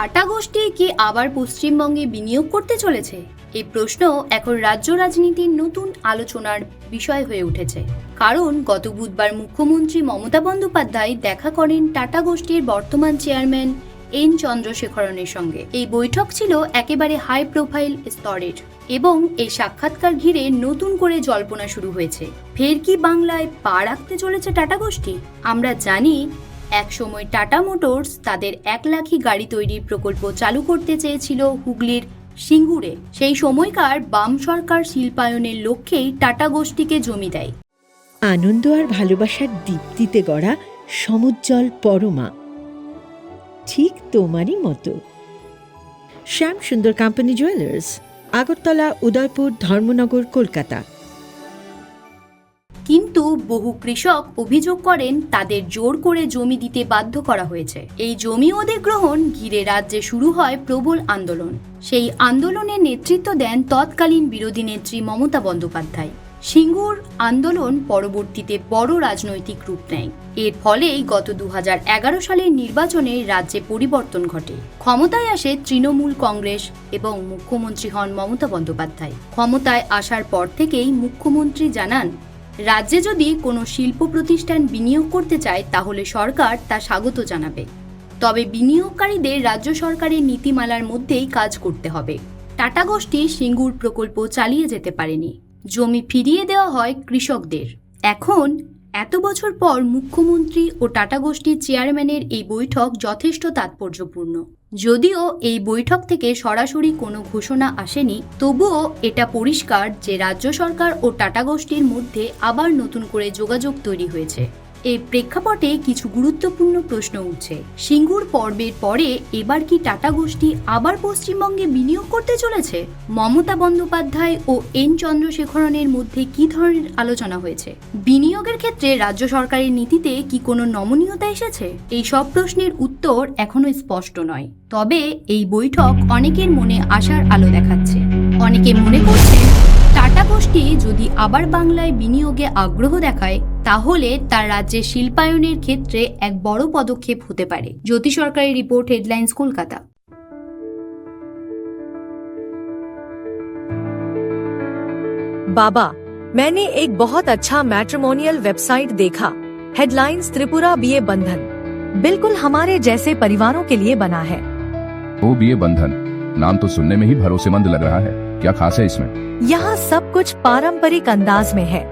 Tata গোষ্ঠী কি আবার পশ্চিমবঙ্গে বিনিয়োগ করতে চলেছে? এই প্রশ্ন এখন রাজ্য রাজনীতির নতুন আলোচনার বিষয় হয়ে উঠেছে। কারণ গত বুধবার মুখ্যমন্ত্রী মমতা বন্দ্যোপাধ্যায় দেখা করেন টাটা গোষ্ঠীর বর্তমান চেয়ারম্যান এন চন্দ্রশেখরনের সঙ্গে। এই বৈঠক ছিল একেবারে হাই প্রোফাইল স্তরের এবং এই সাক্ষাৎকার ঘিরে নতুন করে জল্পনা শুরু হয়েছে। ফের কি বাংলায় পা রাখতে চলেছে টাটা গোষ্ঠী? আমরা জানি একসময় টাটা মোটরস তাদের এক লাখি গাড়ি তৈরির প্রকল্প চালু করতে চেয়েছিল হুগলির সিঙ্গুরে। সেই সময়কার বাম সরকার শিল্পায়নের লক্ষ্যেই টাটা গোষ্ঠীকে জমি দেয়। আনন্দ আর ভালোবাসার দীপ্তিতে গড়া সমুজ্জ্বল পরমা। ঠিক তোমারই মতো। Shyam Sundar company jewellers Agartala, Udaipur, Dharmanagar, Kolkata. কিন্তু বহু কৃষক অভিযোগ করেন তাদের জোর করে জমি দিতে বাধ্য করা হয়েছে। এই জমি অধিগ্রহণ ঘিরে রাজ্যে শুরু হয় প্রবল আন্দোলন। সেই আন্দোলনের নেতৃত্ব দেন তৎকালীন বিরোধী নেত্রী মমতা বন্দ্যোপাধ্যায়। সিঙ্গুর আন্দোলন পরবর্তীতে বড় রাজনৈতিক রূপ নেয়। এর ফলেই গত দু হাজার এগারো সালের নির্বাচনে রাজ্যে পরিবর্তন ঘটে। ক্ষমতায় আসে তৃণমূল কংগ্রেস এবং মুখ্যমন্ত্রী হন মমতা বন্দ্যোপাধ্যায়। ক্ষমতায় আসার পর থেকেই মুখ্যমন্ত্রী জানান রাজ্যে যদি কোনো শিল্প প্রতিষ্ঠান বিনিয়োগ করতে চায়, তাহলে সরকার তা স্বাগত জানাবে। তবে বিনিয়োগকারীদের রাজ্য সরকারের নীতিমালার মধ্যেই কাজ করতে হবে। টাটা গোষ্ঠী সিঙ্গুর প্রকল্প চালিয়ে যেতে পারেনি। জমি ফিরিয়ে দেওয়া হয় কৃষকদের। এখন, এত বছর পর মুখ্যমন্ত্রী ও টাটা গোষ্ঠীর চেয়ারম্যানের এই বৈঠক যথেষ্ট তাৎপর্যপূর্ণ। যদিও এই বৈঠক থেকে সরাসরি কোনো ঘোষণা আসেনি, তবুও এটা পরিষ্কার যে রাজ্য সরকার ও টাটা গোষ্ঠীর মধ্যে আবার নতুন করে যোগাযোগ তৈরি হয়েছে। এই প্রেক্ষাপটে কিছু গুরুত্বপূর্ণ প্রশ্ন উঠছে। সিঙ্গুর পর্বের পরে এবার কি টাটা গোষ্ঠী আবার পশ্চিমবঙ্গে বিনিয়োগ করতে চলেছে? মমতা বন্দ্যোপাধ্যায় ও এন চন্দ্রশেখরনের মধ্যে কি ধরনের আলোচনা হয়েছে? বিনিয়োগের ক্ষেত্রে রাজ্য সরকারের নীতিতে কি কোনো নমনীয়তা এসেছে? এই সব প্রশ্নের উত্তর এখনও স্পষ্ট নয়। তবে এই বৈঠক অনেকের মনে আশার আলো দেখাচ্ছে। অনেকে মনে করছেন টাটা গোষ্ঠী যদি আবার বাংলায় বিনিয়োগে আগ্রহ দেখায় তাহলে তার রাজ্যের শিল্পায়নের ক্ষেত্রে এক বড় পদক্ষেপ হতে পারে জ্যোতি সরকারের রিপোর্ট হেডলাইন্স কলকাতা बाबा मैंने एक बहुत अच्छा मैट्रिमोनियल वेबसाइट देखा हेडलाइंस त्रिपुरा बीए बंधन बिल्कुल हमारे जैसे परिवारों के लिए बना है ओ बी ए बंधन नाम तो सुनने में ही भरोसेमंद लग रहा है क्या खास है इसमें? यहाँ सब कुछ पारंपरिक अंदाज में है।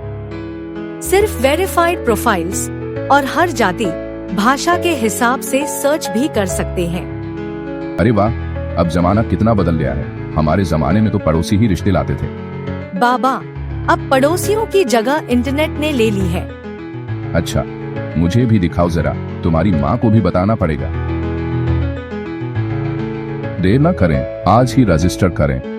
सिर्फ़ वेरीफाइड प्रोफाइल्स और हर जाति भाषा के हिसाब से सर्च भी कर सकते हैं। अरे वाह अब जमाना कितना बदल गया है। हमारे जमाने में तो पड़ोसी ही रिश्ते लाते थे। बाबा अब पड़ोसियों की जगह इंटरनेट ने ले ली है। अच्छा मुझे भी दिखाओ जरा तुम्हारी माँ को भी बताना पड़ेगा। देर न करें आज ही रजिस्टर करें।